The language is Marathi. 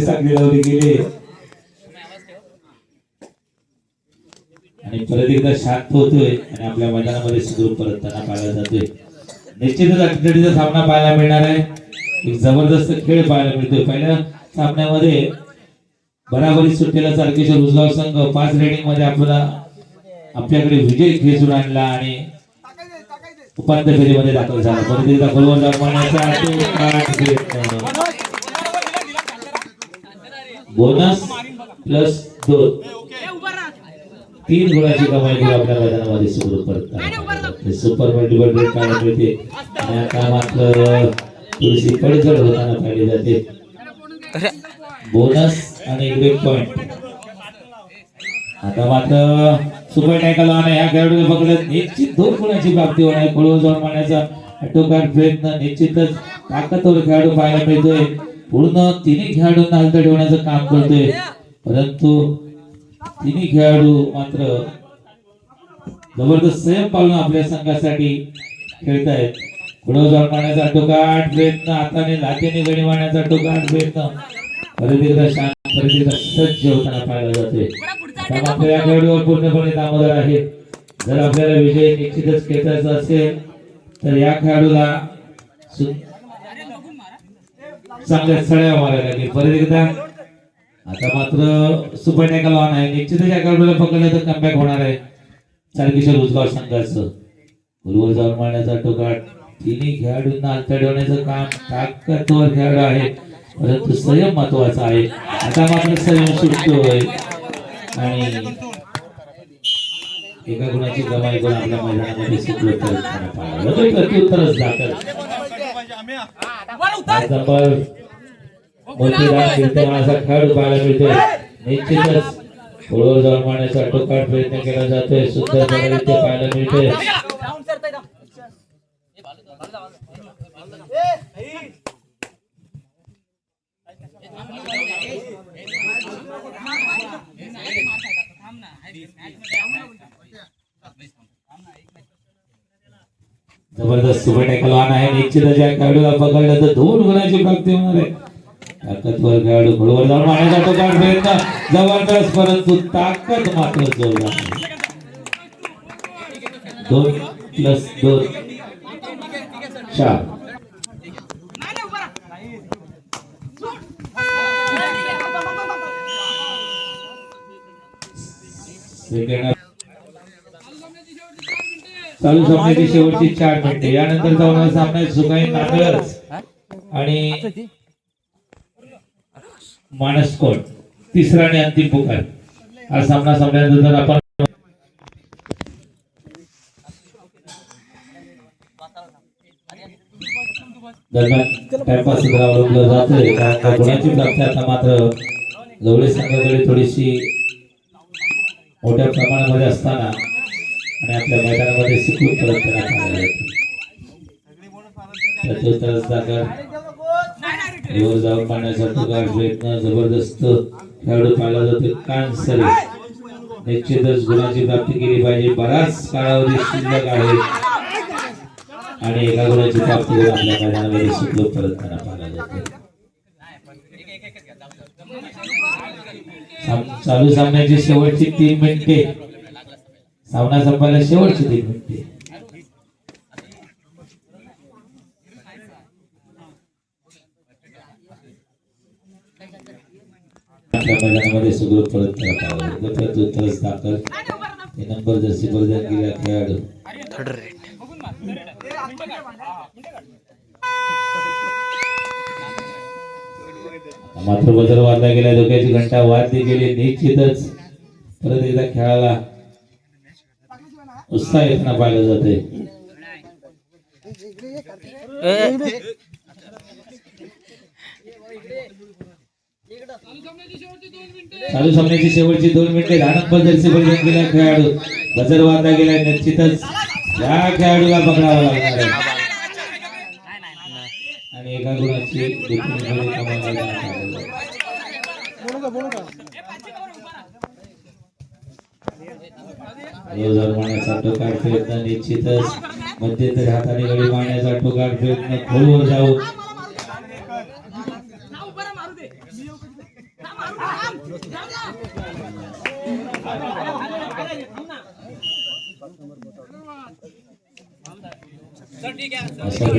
साखळी लावली गेली आणि परत एकदा शांत होतोय आणि आपल्या मैदानामध्ये सुरू परत त्यांना पाहायला जातोय. निश्चितच अटीतटीचा सामना पाहायला मिळणार आहे. एक जबरदस्त खेळ पाहायला मिळतोय. पहिल्या सामन्यामध्ये बराबरी सुटलेला चारकेश्वर उजगाव संघ पाच रेडिंगमध्ये आपला आपल्याकडे विजय खेचून आणला आणि उपांत्य फेरीमध्ये दाखल झाला. परत एकदा गोलवर जमावण्याचा बोनस प्लस दोन. तीन गुणाची कमाई केली आपल्या मैदानामध्ये सुपर परत सुपर मल्टिपल रेट पाहायला मिळते आणि आता मात्र थोडीशी पडझड होताना पाहिली जाते. बोनस आणि ग्रेट पॉइंट. आता मात्र सुपर टॅकल आणि या खेळाडूने पकडत निश्चित दोन गुणाची प्राप्ती होणार. आहे जाऊन मारण्याचा अटोकाट प्रयत्न निश्चितच ताकदवर खेळाडू पाहायला मिळतोय. पूर्ण तिन्ही खेळाडूंना हलत ठेवण्याचं काम करतोय. परंतु तिन्ही खेळाडू मात्र जबरदस्त संयम पाळून आपल्या संघासाठी खेळतायत. पुढे जाऊन मारण्याचा टोकाट प्रयत्न हाताने लाटेने गडी मारण्याचा टोकाट प्रयत्न परत एकदा शांत परत एकदा सज्ज होताना पाहायला जाते या खेळाडूवर पूर्णपणे दामोदर आहे. जर आपल्याला विजय निश्चितच खेचायचा असेल तर या खेळाडूला चांगल्या सळ्या मारायला लागेल. परत एकदा आता मात्र सुपर टॅकल ऑन आहे. निश्चितच या खेळाडूला पकडलं तर कमबॅक होणार आहे. चारकिशोर उजगाव संघाचं. गुरुवर जाऊन मारण्याचा टोकाट तिन्ही खेळाडूंना अंतडवण्याचं काम ताकदवर खेळाडू आहे परंतु संयम महत्त्वाचा आहे. आता मात्र संयम सुटतोय. आणि एका गुणाची कमाई करून आपल्या मैदानामध्ये सुटलो तर प्रत्युत्तरच दाखल असा खेळाडू पाहायला मिळतोय. निश्चितच पुढवर जाऊन मारण्याचा टोकाट प्रयत्न केला जातोय. सुंदर ते पाहायला मिळतोय. जबरदस्त सुपर टॅकल आहे. निश्चितच या खेळाडूला पकडलं तर दोन गुणाची प्राप्ती होणार. आहे ताकदवर खेळाडू बरोबर जाऊन मारायचा तो काढ प्रयत्न जबरदस्त परंतु ताकद मात्र जोरदार आहे. दोन प्लस दोन. चार. सेकंड चालू सामन्याची शेवटची चार मिनिटे. यानंतर जाऊन सामना सुकाई नांदळच आणि मानसकोट. तिसरा आणि अंतिम पुकार. हा सामना संपल्यानंतर आपण दरम्यान टाइमपास करावं जातोय. कारण का गुणाची प्राप्ती आता मात्र जवळ संघाकडे थोडीशी मोठ्या प्रमाणामध्ये असताना आणि आपल्या मैदानामध्ये सुखरूप परत करण्यात आलेलं आहे. प्रत्युत्तरास दाखल वर जाऊन पाण्याचा तुकार प्रयत्न जबरदस्त खेळाडू पाहिला जातो कानसरे. निश्चितच गुणाची प्राप्ती केली पाहिजे. बराच काळावधी शिल्लक आहे. आणि एका गुणाची प्राप्ती करून आपल्या मैदानामध्ये सुखरूप परत करण्यात आला जातो. चालू सामन्याची शेवटची तीन मिनिटे सामना संपायला शेवटची तीन भेटते मैदानामध्ये परत दाखल. हे नंबर खेळाडू. मात्र बजर वाजला गेला धोक्याची घंटा वाजली गेली. निश्चितच परत एकदा खेळाला उत्साह येताना पाहिलं जाते. चालू सामन्याची शेवटची दोन मिनिटे दहा नंबर जर्सी परिधान खेळाडू. बजर वाजला गेला निश्चितच. या खेळाडूला पकडावा लागणार आणि एका गुणाची रोजर मारण्याचा टोकाट प्रयत्न निश्चितच मध्यंतरी हाताने गडी मारण्याचा टोकाट प्रयत्न खोलवर जाऊ. अशा